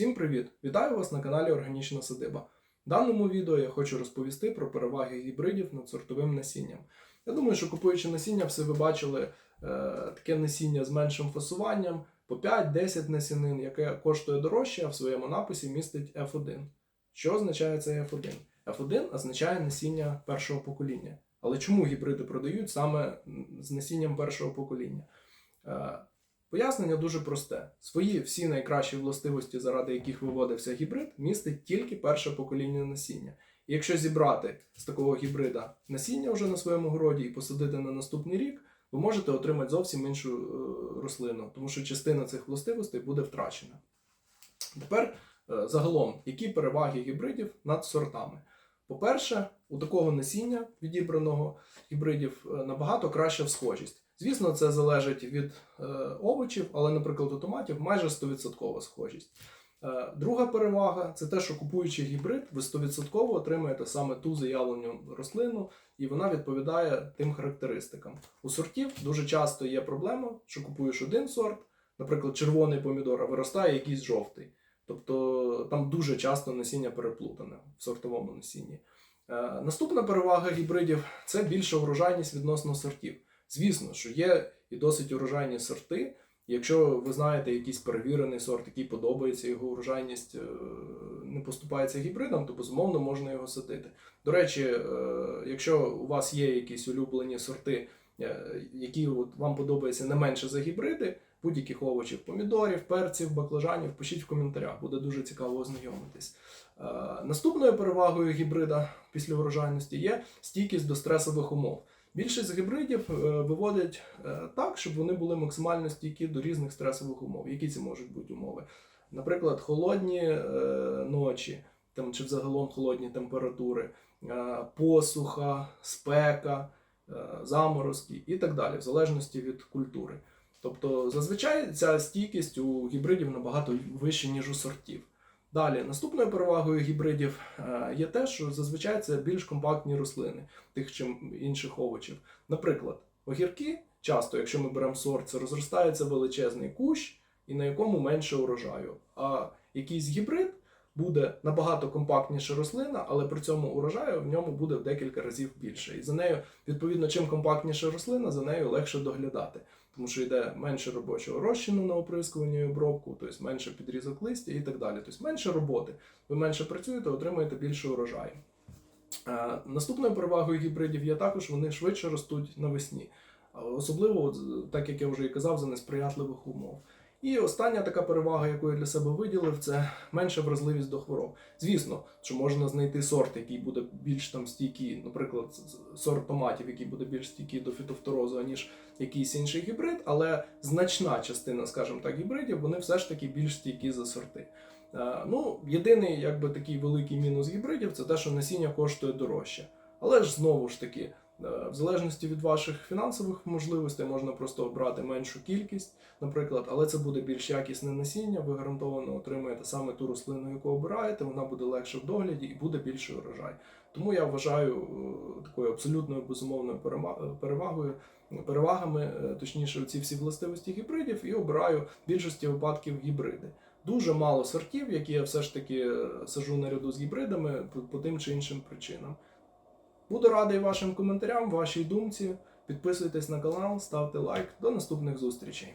Всім привіт! Вітаю вас на каналі Органічна Садиба. В даному відео я хочу розповісти про переваги гібридів над сортовим насінням. Я думаю, що купуючи насіння, все ви бачили е, таке насіння з меншим фасуванням по 5-10 насінин, яке коштує дорожче, а в своєму написі містить F1. Що означає цей F1? F1 означає насіння першого покоління. Але чому гібриди продають саме з насінням першого покоління? Пояснення дуже просте: свої всі найкращі властивості, заради яких виводився гібрид, містить тільки перше покоління насіння. І якщо зібрати з такого гібрида насіння вже на своєму городі і посадити на наступний рік, ви можете отримати зовсім іншу е, рослину, тому що частина цих властивостей буде втрачена. Тепер е, загалом, які переваги гібридів над сортами? По-перше, у такого насіння відібраного гібридів е, набагато краща всхожість. Звісно, це залежить від е, овочів, але, наприклад, у томатів майже 100% схожість. Е, друга перевага це те, що купуючи гібрид, ви 100% отримаєте саме ту заявлену рослину, і вона відповідає тим характеристикам. У сортів дуже часто є проблема, що купуєш один сорт, наприклад, червоний помідор, а виростає якийсь жовтий. Тобто там дуже часто насіння переплутане в сортовому насінні. Е, наступна перевага гібридів це більша врожайність відносно сортів. Звісно, що є і досить урожайні сорти. Якщо ви знаєте якийсь перевірений сорт, який подобається, його урожайність е, не поступається гібридам, то безумовно можна його садити. До речі, е, якщо у вас є якісь улюблені сорти, які вам подобаються не менше за гібриди, будь-яких овочів, помідорів, перців, баклажанів, пишіть в коментарях, буде дуже цікаво ознайомитись. Е, Наступною перевагою гібрида після врожайності є стійкість до стресових умов. Більшість гібридів е, виводять е, так, щоб вони були максимально стійкі до різних стресових умов. Які це можуть бути умови? Наприклад, холодні е, ночі, там, чи взагалом холодні температури, посуха, спека, заморозки і так далі, в залежності від культури. Тобто, зазвичай ця стійкість у гібридів набагато вища, ніж у сортів. Далі, наступною перевагою гібридів е, є те, що зазвичай це більш компактні рослини тих чи інших овочів. Наприклад, огірки часто, якщо ми беремо сорт, це розростається величезний кущ, і на якому менше урожаю. А якийсь гібрид буде набагато компактніша рослина, але при цьому урожаю в ньому буде в декілька разів більше. І за нею, відповідно, чим компактніша рослина, за нею легше доглядати. Тому що йде менше робочого розчину на оприскування і обробку, тобто менше підрізок листя і так далі. Тобто менше роботи. Ви менше працюєте, отримуєте більше урожаю. Е, Наступною перевагою гібридів є також, вони швидше ростуть навесні. Особливо, от, так як я вже і казав, за несприятливих умов. І остання така перевага, яку я для себе виділив, це менша вразливість до хвороб. Звісно, що можна знайти сорт, який буде більш там стійкий, наприклад, сорт томатів, який буде більш стійкий до фітофторозу, аніж якийсь інший гібрид, але значна частина, скажімо так, гібридів, вони все ж таки більш стійкі за сорти. Е, Ну, єдиний, якби такий великий мінус гібридів це те, що насіння коштує дорожче. Але ж знову ж таки, в залежності від ваших фінансових можливостей можна просто обрати меншу кількість, наприклад, але це буде більш якісне насіння, ви гарантовано отримаєте саме ту рослину, яку обираєте, вона буде легше в догляді і буде більший урожай. Тому я вважаю е, такою абсолютною безумовною перевагою, перевагами, е, точніше, ці всі властивості гібридів, і обираю в більшості випадків гібриди. Дуже мало сортів, які я все ж таки е, сажу наряду з гібридами по тим чи іншим причинам. Буду радий вашим коментарям, вашій думці. Підписуйтесь на канал, ставте лайк. До наступних зустрічей.